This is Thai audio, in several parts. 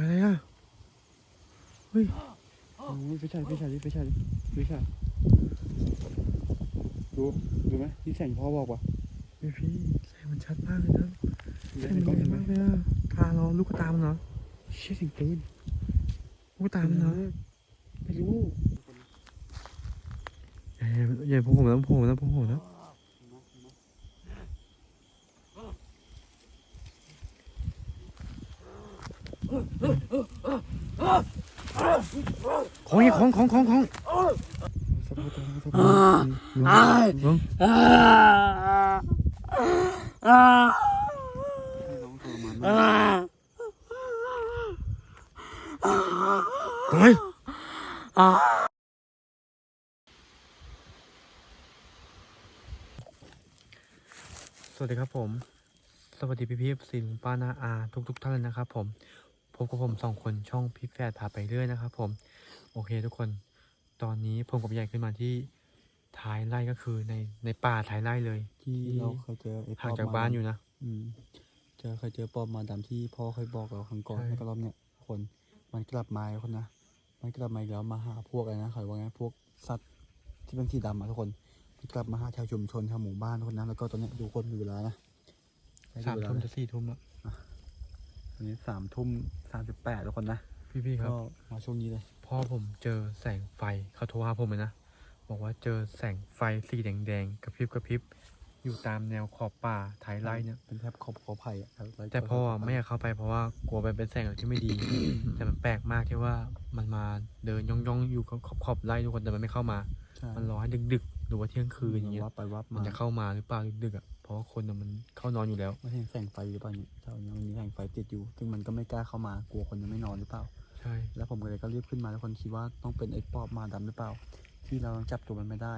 อะไรอะ เฮ้ยโอ้ยไปฉายไปฉายดิไปฉายดิไปฉายดูดูไหมที่แสงพ่อบอกว่ะพี่พี่แสงมันชัดมากเลยนะแสเห็งนมันกล้องใหญ่เห็นไหมมากเลยอะตาเราลูกตามนเหรอเชี่ยถึงปืนลูกตามนเหรอไม่รู้อย่าอย่าอย่าพวกผมนะพวกผมนะพวกผมนะของอีก ของของของของตาพลงให้น้องทรมานมากเฮ้ยสวัสดีครับผม สวัสดีพี่พี่สิงป้านาอาทุกทุกท่านเลยนะครับผม บกับผมสองคนช่องพี่แฟดพาไปเรื่อยนะครับผม โอเคทุกคน ตอนนี้ผมกับพี่ใหญ่ขึ้นมาที่ท้ายไร่ก็คือในในป่าท้ายไร่เลย ที่เราเคยเจอไอ้ปห่างอบจากบ้านอยู่นะ อืมเจอเคยเจอปอบมาดำที่พ่อเคยบอกเราครั้งก่อนใช่ แล้วก็รอบเนี้ยคนมันกลับมาแล้วคนนะมันกลับมาอีกแล้วมาหาพวกอะไรนะเขาว่าไงพวกสัตว์ที่เป็นสีดำอะทุกคนมันกลับมาหาชาวชุมชนชาวหมู่บ้านทุกคนนะแล้วก็ตอนเนี้ยดูคนดูเวลานะให้ดูสามเวลทุ่มนะจะสี่ทุ่มแล้วต อนนี้สามทุ่มสามสิบแปดทุกคนนะพี่พี่ๆครับก็มาช่วงนี้เลยพ่อผมเจอแสงไฟเขาโทรหาผมเลยนะบอกว่าเจอแสงไฟสีแดงๆกระพริบกระพริบอยู่ตามแนวขอบป่าท้ายไร่เนี่ยเป็นแทบขอบขอไผ่อะครับไร่แต่พ่อไม่อยากเข้าไปเพราะว่ากลัวไปเป็นแสงอะไรที่ไม่ดี แต่มันแปลกมากที่ว่ามันมาเดินย่องๆอยู่ขอบขอบๆไร่ทุกคนแต่มันไม่เข้ามาใช่มันรอให้ดึกๆหรือว่าเที่ยงคืนอย่างเงี้ยวับไปวับมัมานจะเข้ามาหรือเปล่าดึกๆอะเพ ราะว่าคนน่ะมันเข้านอนอยู่แล้ว มันเห็นแสงไฟหรือเปล่าเนี่ยแถวนี้มันมีแสงไฟติดอยู่ ซึ่งมันก็ไม่กล้าเข้ามากลัวคนยังไม่นอนหรือเปล่า ใช่ แล้วผมก็เลยก็รีบขึ้นมาแล้วคนคิดว่าต้องเป็นไอ้ปอบมาดำหรือเปล่า ที่เรายังจับตัวมันไม่ได้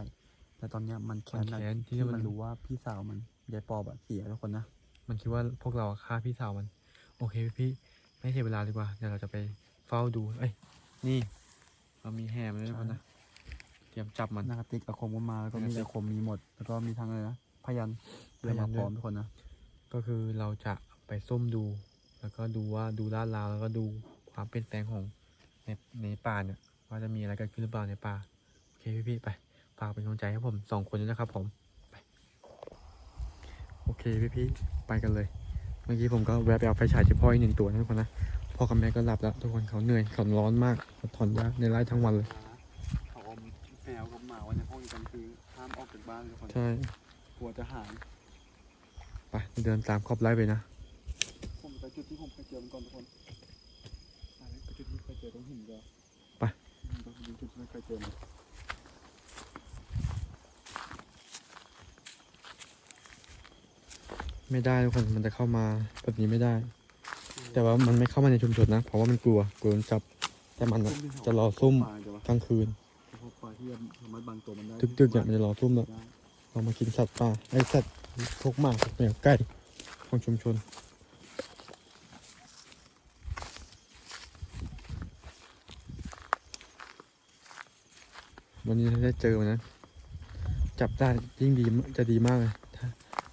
แต่ตอนเนี้ยมันแค้มันนนะแค้นที่ที่มัมันน รู้ว่าพี่สาวมันยายปอบอะเสียทุกคนนะมันคิดว่าพวกเราฆ่าพี่สาวมัน โอเคพี่ๆไม่เสียเวลาดีกว่าเดี๋ยวเราจะไปเฝ้าดู เอ้ยนี่ เรามีแหมเลยทุกคนนะเตรียมจับมันหน้ากระติกอาคมก็มาแล้วก็มีหน้ากระติกอาคมมีหมด แล้วก็มีทั้งอะไรนะพยัน เตรียมพยัมานพด้วยร้อมทุกคนนะ ก็คือเราจะไปซุ่มดู แล้วก็ดูว่าดูลาดราวแล้วก็ดูความเปลี่ยนแปลงของในในป่าเนี่ยว่าจะมีอะไรเกิดขึ้นหรือเปล่าในป่าโอเคพี่ๆไปฝากเป็นกำลังใจให้ผมสองคนด้วยนะครับผมไปโอเคพี่ๆไปกันเลย เมื่อกี้ผมก็แวะไปเอาไฟฉายที่พ่ออีกหนึ่งตัวนะทุกคนนะพ่อกับแม่ก็หลับแล้วทุกคนเขาเหนื่อยเขาร้อนมากเขาถอนยาในไร่ทั้งวันเลยเขาอมแมวกับหมาไว้ในห้องกันคือห้ามออกจากบ้านทุกคนใช่กลัวจะหาย ไปเดินตามขอบไร่ไปนะ ผมไปจุดที่ผมเคยเจอมันก่อนทุกคนไปจุดที่เคยเจอตรงหินก็ไปตรงจุดที่เคยเจอมันไม่ได้ทุกคนมันจะเข้ามาแบบนี้ไม่ได้ แต่ว่ามันไม่เข้ามาในชุมชนนะ เพราะว่ามันกลัวกลัวโดนจับ แต่มันอะจะรอซุ่มปลาจะวะกลางคืนพวกปลาที่สามารถบังตัวมันได้ดึกๆเนี่ยมันจะรอซุ่มแล้วได้ เรามากินสัตว์ป่าไอสัตว์พวกหมาพวกแมวไก่ของชุมชนวันนี้ถ้าได้เจอมันนะ จับได้ยิ่งดีจะดีมากเลยถ้า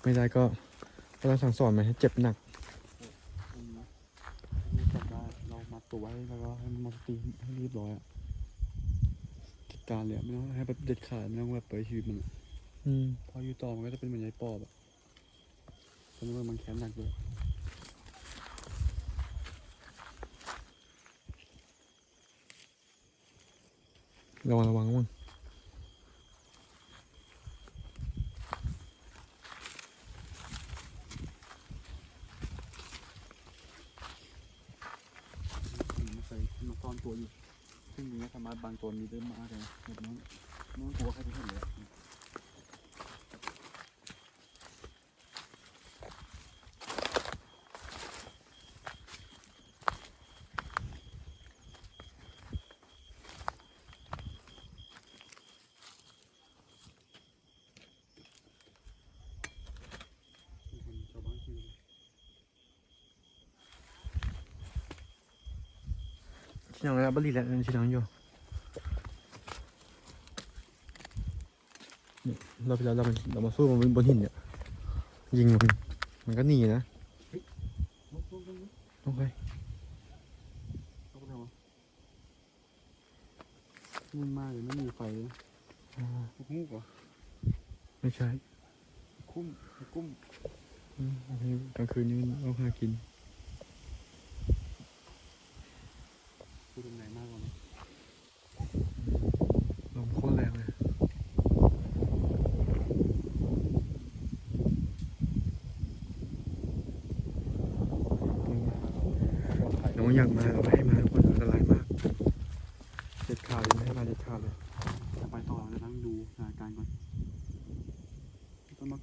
ไม่ได้ก็ก็ต้องสั่งสอนมันให้เจ็บหนักจับได้เรามัดตัวไว้แล้วก็ให้มันมาตีให้เรียบร้อยอะจัดการเลยไม่ต้องให้แบบเด็ดขาดไม่ต้องแบบปล่อยชีวิตมันอะ อืมพออยู่ต่อมันก็จะเป็นเหมือนยายปอบอะเพราะว่ามันแค้นหนักเลยระวังระวังมั้งมันเคยมาซ่อนตัวอยู่ซึ่งมันก็สามารถบังตัวมีได้มากเลยนะแบบนั้นน้องกลัวใครจะเห็นเลย 신형을 해버리라는 신형이 요. เราไปแล้วเราเรามาสู้มันบนหินเนี่ย ยิงมันมันก็หนีนะโอเคมันมากเลยไม่มีไฟเลยคุ้มกว่าไม่ใช่ คุ้ม คุ้มอันนี้กลางคืนนี้ต้องหากิน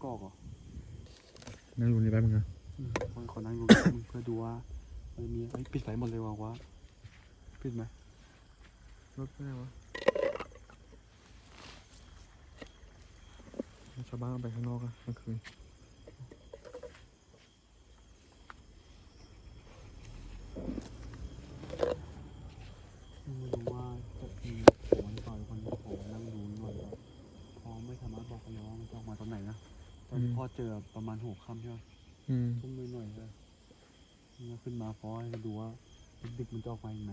กอกเหรอนั่งดูนี่แป๊บนึงนะอืมขอขอนั่งดู เพื่อดูว่ามันมีเอ้ยปิดไฟหมดเลยวะวะปิดไหมรถไม่ได้วะชาวบ้านเอาไปข้างนอกอะกลางคืน ไม่รู้ว่าจะมีของหรือเปล่าทุกคนขอนั่งดูหน่อยว่าเพราะไม่สามารถบอกได้ว่ามันจะออกมาตอนไหนนะตอนที่ พ่อเจอประมาณหกค่ำใช่ไหมอืมทุ่มหน่อยๆเลยนี่ก็ขึ้นมาเพราะให้ดูว่าดึกๆมันจะออกมาอีกไหม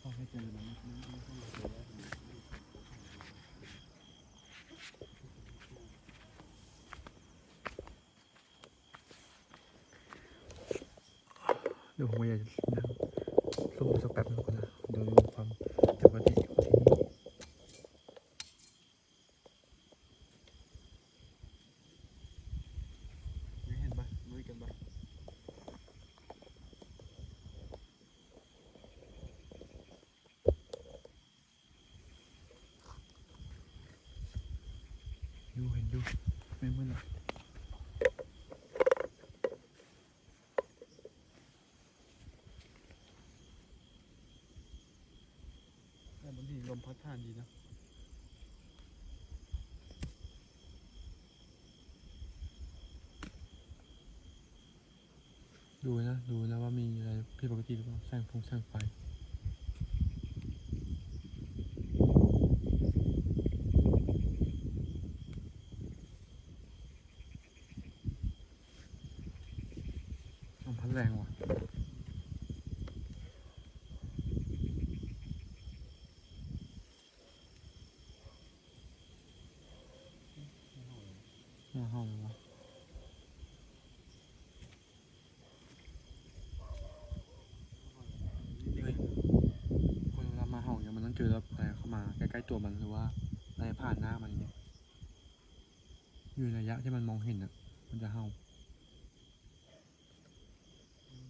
พ่อให้เจอมันไม่ไม่ไม่ต้องมาเจอแล้วเดี๋ยวผมอยากจะนั่งสู้สักแป๊บนึงก่อนนะเดี๋ยวดูความปกติของที่นี่ไม่เห็นปะมือกันปะดูเห็นดู ไม่มืดหรอกแต่บางทีลมพัดผ่านดีนะดูนะ ดูนะว่ามีอะไรผิดปกติหรือเปล่าแสงฟงแสงไฟ ลมพัดแรงว่ะาห้องวะคนเรามาห้องเนี่ยมันต้องเจออะไรเข้ามาใกล้ๆตัวมันหรือว่าอะไรผ่านหน้ามันเนี่ยอยู่ในระยะที่มันมองเห็นอะ มันจะเห่า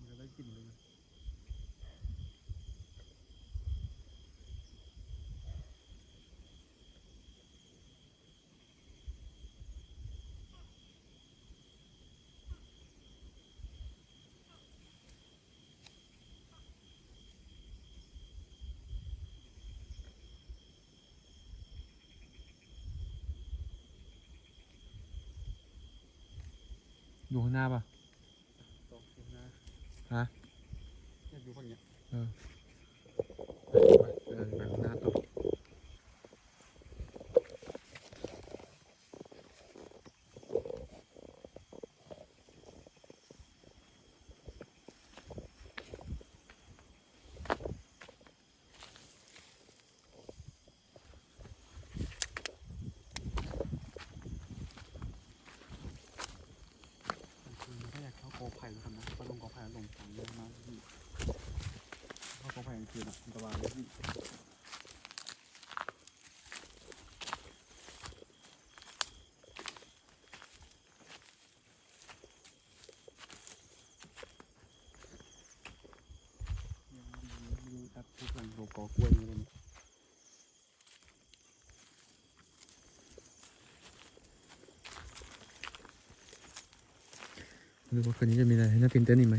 จะได้กลิ่นเลยนะ ดูข้างหน้าป่ะตกขึ้นนะฮะอยากดูคนเนี้ยเออไปไปไปข้างหน้าต่อจริงๆถ้าอยากเข้ากอไผ่แล้วกันนะก็ลงกอไผ่แล้วลงฝังเยอะมากพี่เข้ากอไผ่กลางคืนอะอั นตรายเลยพี่ยังไม่รู้แอปทุกอย่างโลกอกล้วยนี่เลยดูว่าคืนนี้จะมีอะไรให้น่าตื่นเต้นอีกไหม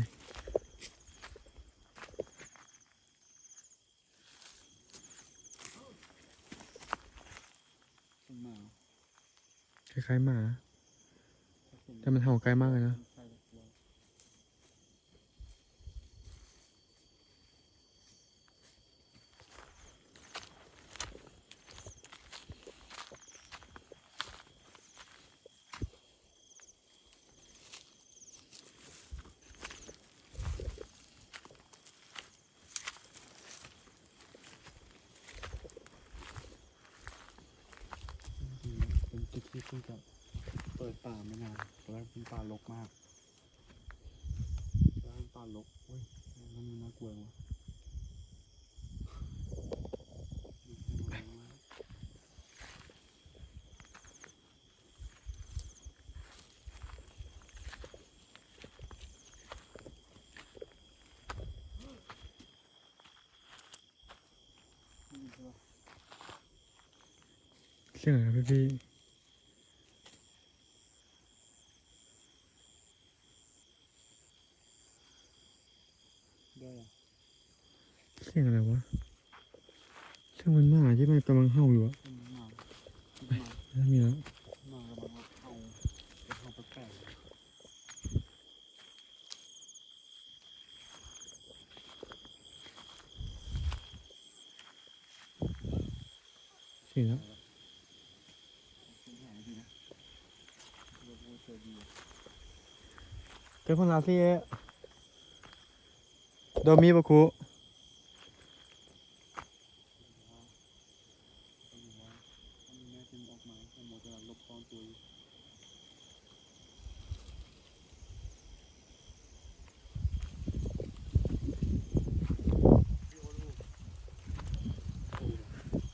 ขึ้นมา คล้ายๆหมา แต่มันเห่าไกลมากเลยนะ เสียงอะไรพี่พี่ได้อะเสียงอะไรวะเสียงมันหมาที่มันกำลังเห่าอยู่อะมันมามันมานั่นมีแล้วมากำลังว่าเข้าจะเข้าแปลกเสียงแล้ว ๆเป็นแผลดีนะเราพูดเจอดีอะ เจ้าพลาซี่โดมีปะคุต้องรู้ว่าถ้ามีแม่พิมพ์ออกมาถ้าหมดจะลบซ่อนตัวอยู่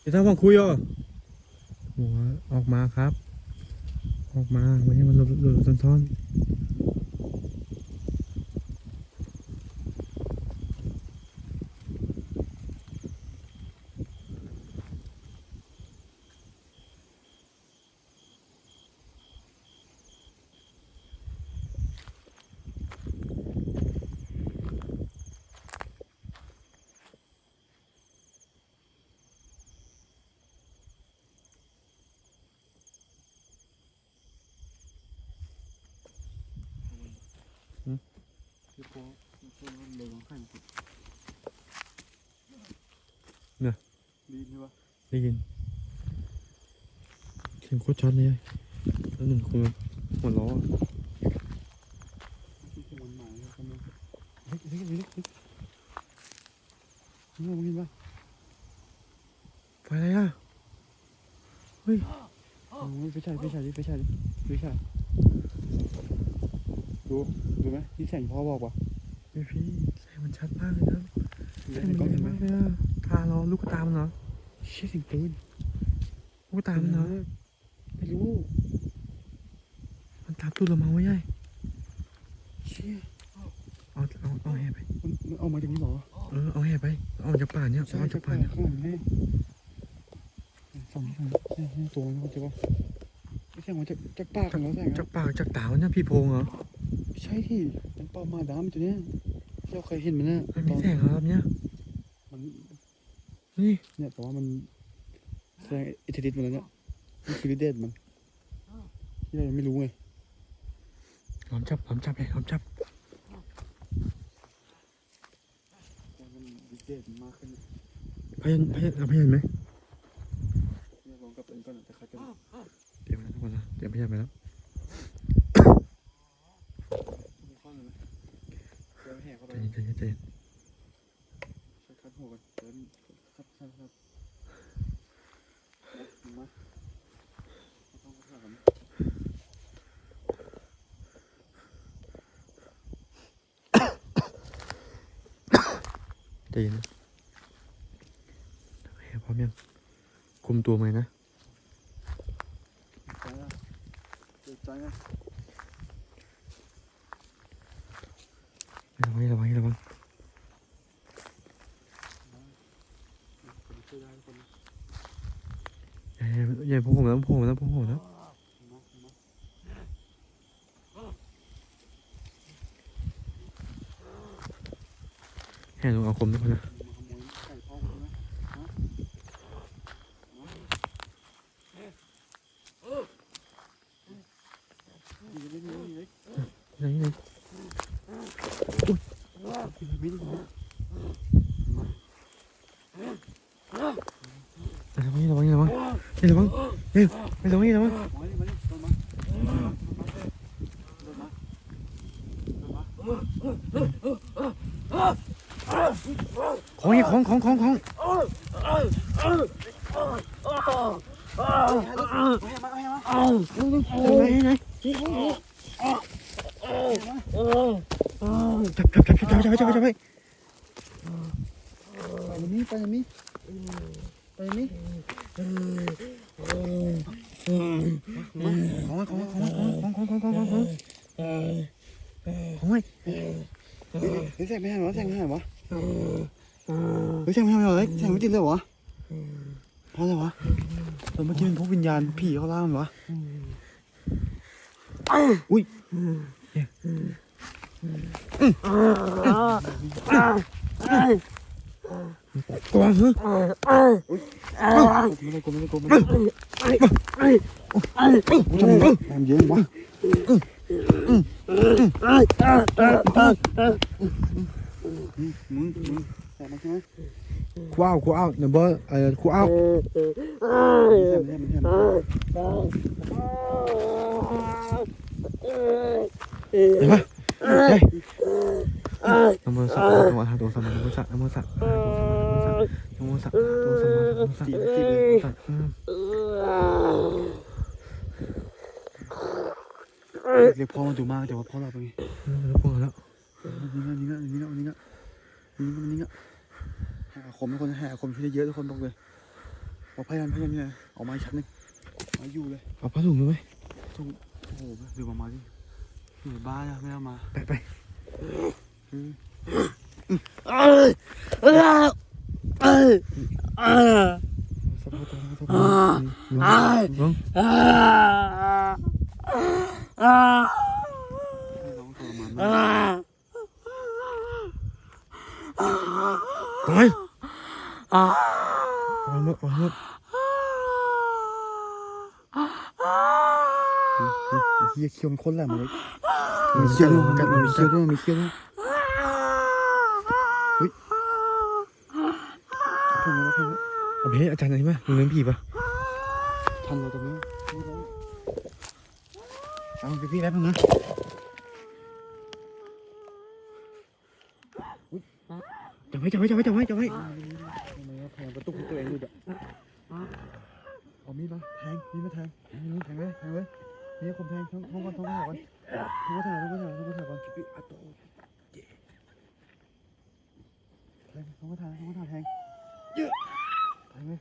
เดี๋ยวถ้าฟังคุยอะหัวออกมาครับ ออกมาไม่ให้มันหลุดหลุดซ่อนซ่อนหืม คือพอ คือพอมันเลยของขันสุดเนี่ยดีใช่ปะได้ยินเสียงโคตรชัดเลยแล้วหนึ่งคนหัวล้ออะที่คือมันหมายเขาไม่เฮ้ยเฮ้ยเฮ้ยเฮ้ยนี่มึงเห็นปะไฟอะไรอะเฮ้ยโอ้ยไปใช่ไปใช่ดิไปใช่ดิไปใช่ดูดูไหมที่แสงพ่อบอกว่ะ พี่พี่แสงมันชัดมากเลยนะเห็แสนงมันเห็นใหญ่ไหมมากเลยอะตาเราลูกตามันเหรอเชี่ยสิงปืนลูกตามันเหรอไม่รู้ มันตามตู้เรามาไว้ยัยเชี่ยเอาเอาเอาแห่ไปมันมันออกมาจากนี้เหรอเออเอาแห่ไปเอาจากป่าเนี่ยเอาจากป่าเนี่ยข้างหลังนี่ฝั่งนี้ฝั่งนี้ใช่ใช่ตัวมันเข้าใจปะไม่ใช่มันจากจากปากของเราแสงจาอะกปากจากตามันเนี่ยพี่โพงเหรอใช่ที่เป็นปลามาดามตัวเนี้ยที่ เราเคยเห็นมันเนี่ยมันตมีอนแสงเหรอครับเนี่ยมันนี่เนี่ยแต่ว่ามันแสดงอิทธิฤทธิ์มันแล้วเนี่ยนี่คือฤทธิ์เดชมันที่เรายังไม่รู้ไงล้อมจับล้อมจับเลยล้อมจับแต่มันฤทธิ์เดชมันมากขึ้นเนี่ยพยันพยันเอาพยันไหมเนี่ยลองกับเป็นก่อนนะแต่เขาจะเตรียมนะทุกคนนะเตรียมพยันไปแล้ว มีข้อหนึ่งไหมเดี๋ยวแห่เข้าไป ใจเย็นใจเย็นใจเย็น ช่วยคัดหัวกันเดี๋ยวคัดคัดคัดนะมาต้องคัดกัน ใจเย็นนะพร้อมยังคุมตัวไหมนะ ใจนะใจนะ ระวังระวังระวัง ช่วยได้คนนะ อย่าอย่าอย่าพวกผมนะพวกผมนะพวกผมนะ มามา แห่ลงอาคมทุกคนนะ มาขโมยไก่พ่อใช่ไหมฮะดีเลยดีเลย อย่างนี้เลย ไม่ดี ระวังระวังระวังเฮ้ยระวังเฮ้ยระวังระวัง มาดิมาดิลงมาลงมาลงมา ของอีกของของของของ เอาให้มาเอาให้มา ไหนไหน จับจับจับจับจับจับจับจับไปนนี้ไปนนี้ไปนนี้ของไว้ของไว้ของไว้ของไว้ของของของของของของของไว้เฮ้ยแสงไม่หันวะแสงไม่หันวะเฮ้ยแสงไม่หันวะแสงไม่ติดเลยวะเพราะอะไรวะตอนเมื่อกี้เป็นพวกวิญญาณผีเขาล่ามันวะอุ้ย Con hứ. Làm dễ quá. Wow, khu out, nè bơ, khu out. Nè bơ. เหรอไม่ได้กลัวไม่ได้กลัวไม่ได้กลัวทำไมทำเยอะวะมึงมึงแสงมาใช่ไหมกูเอากูเอาเนเบอร์เอ่อกูเอาแสงไม่ใช่ไม่ใช่ไม่ใช่เห็นปะเฮ้ยนโมสักนโมอะระหะโตสัมมาสัมพุทธัสสะนโมสักนโมสักนโมสักนโมสักนโมสักนโมสักนโมสักอืมเรียกพ่อมาดูมากแต่ว่าพ่อหลับไปไงแล้วพวกแล้วนี่ก็นี่ก็นี่ก็นี่ก็นี่ก็นี่ก็แห่คมทุกคนแห่คมช่วยได้เยอะทุกคนบอกเลยบอกพยายามพยายามนี่นะออกมาอีกชั้นหนึงมาอยู่เลยเอาผ้าถุงด้วยไหมทุ่งโอ้โหเดี๋ยวมามาดิอยู่บ้ หรือบ้าไม่เอามา ไปไปสบายตัวสบายลุงลุงทรมานมากตายร้อนมากร้อนมากเฮียเคียงคนแหละมึง มีเคี้ยวด้วยกันมีเคี้ยวด้วยมีเคี้ยวด้วยเฮ้ยทันแล้วทันแล้วเอาไปให้อาจารย์หน่อยไหมมึงเลี้ยงผีปะทันแล้วตรงนี้เอาไปพี่แป๊บนึงนะจับไว้จับไว้จับไว้จับไว้จับไว้ทำไมว่าแทงประตูตัวเองอยู่อะเอามีดมาแทงมีดมาแทงนี่แทงเลยแทงเลยนี่คมแทงท้องท้องก่อนท้องกระถางก่อนท้องกระถางท้องกระถางท้องกระถางก่อนพี่อัดตัวแทงท้องกระถางท้องกระถางแทงเยอะแทงเลย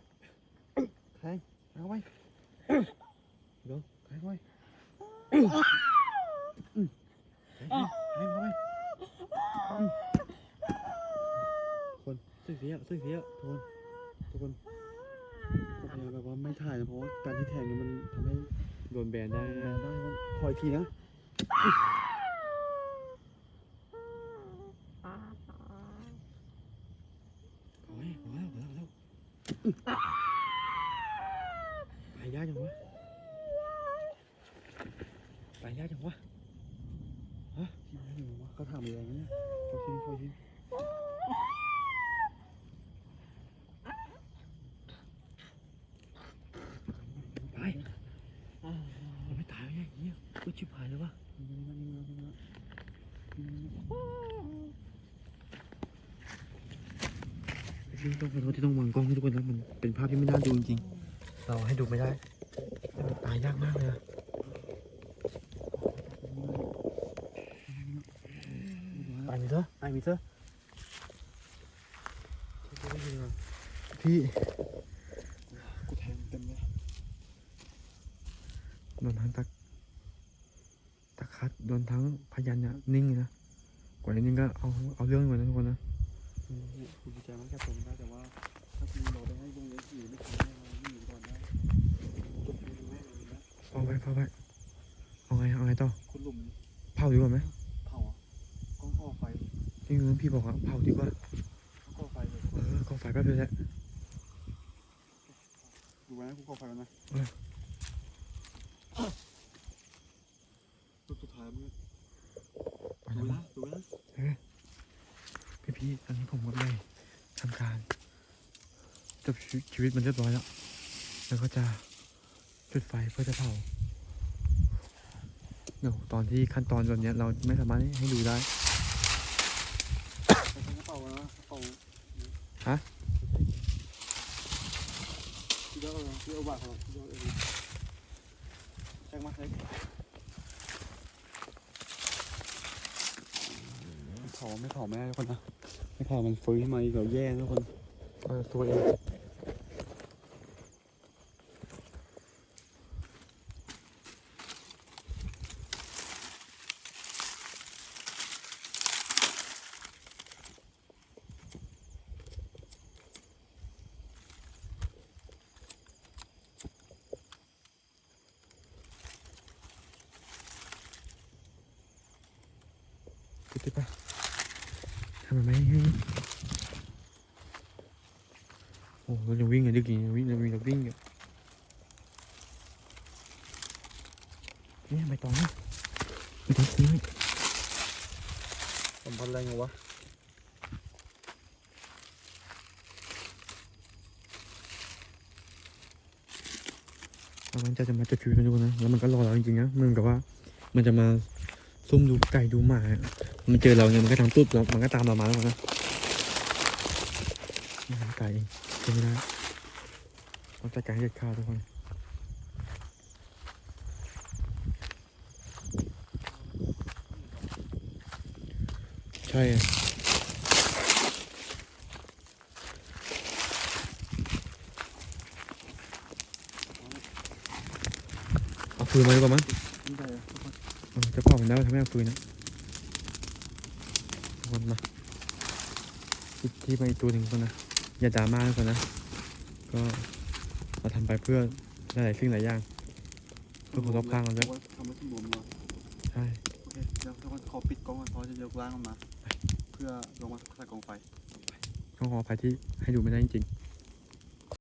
แทงแทงเข้าไปเดี๋ยวแทงเข้าไปอืม แทงแทงเข้าไปอืมคนสึกเสียสึกเสียทุกคนทุกคนพยายามแบบว่าไม่ถ่ายนะเพราะว่าการที่แทงเนี่ยมันทำให้โดนแบนได้ได้คอยทีนะ โอ้ยพอแล้วพอแล้วพอแล้วไปยากจังวะไปยากจังวะ ที่ไหนอยู่วะเขาถามอะไรเนี่ยขอทีขอที ไปมันไม่ตา ยไงเงี้ยกูชิบหายแล้ววะที่ต้องขอโทษที่ต้องวางกล้องให้ทุกคนนะมันเป็นภาพที่ไม่น่าดูจริงๆเราให้ดูไม่ได้แต่มันตายยากมากเลยอะไปมิเตอร์ไปมิเตอร์พี่กูแทงเต็มเลยโดนทั้งตะตะคัด โดนทั้งพยันเนี่ยนิ่งเลยนะกว่านิ่งก็เอาเอาเรื่องอยู่นะทุกคนนะกูดีใจมากแค่ตัวมันได้แต่ว่า ถ้าคุณบอกได้ให้วงเลี้ยงผีไม่ทำได้เราไม่อยู่ก่อนได้จบเลยแม่เลยนะพอไว้พอไว้เอาไงเอาไงต่อคุณหลุมเผาดีกว่าไหมเผาอะกล้องก่อไฟจริงๆพี่บอกว่าเผาดีกว่าก่อไฟเลยเออก็ไฟแป๊บเดียวแหละดูไว้นะกูก่อไฟแล้วนะ เออ รูปสุดท้ายมึง ไป ดู แล้ว นะดูนะ พี่พี่ๆตอนนี้ผมก็ได้ทำการจบ ชีวิตชีวิตมันเรียบร้อยแล้ว แล้วก็จะจุดไฟเพื่อจะเผาเดี๋ยวตอนที่ขั้นตอนแบบเนี้ยเราไม่สามารถให้ดูได้ใส่กระเป๋านะกระเป๋าฮะที่เดียวเอาที่เอาบาทเขาที่เดียวเอางมาเลยไม่เผาไม่เผาไม่ได้ทุกคนนะไม่เผามันฟื้นขึ้นมาอีกเราแย่นะทุกคนเออตัวเอง ติดติดไปทำไมไม่ให้โอ้เราจะวิ่งกันดึกอย่างนี้วิ่งเราวิ่งเราวิ่งอยู่เนี่ยใบตองเนี่ยใบตองซื้อสัมพันธ์อะไรไงวะแล้วมันจะจะมาจะคุยกันดูนะ แล้วมันก็รอเราจริงๆนะมันกับว่า มันจะมา ซุ่มดูไก่ดูหมา มันเจอเราเนี่ยมันก็ทำตุ๊ดเรามันก็ตามเรามาแล้วนะไก่เองไม่ได้ต้องจัดการให้เด็ดขาดทุกคนใช่อะเอาฟืนมาดีกว่ามั้ง จะเผามันได้ทำไมเอาฟืนนะทุกคนมาที่ที่มาอีกตัวหนึ่งคนนะ อย่าดราม่าทุกคนนะ ก็เราทำไปเพื่อหลายๆสิ่งหลายอย่างเพื่อคนรอบข้างเราด้วยทำให้สมบูรณ์มาใช่โอเคเดี๋ยวทุกคนขอปิดกล้องก่อนเพราะจะยกร่างออกมา เพื่อลงมาใส่กองไฟต้องขออภัยที่ให้ดูไม่ได้จริงๆ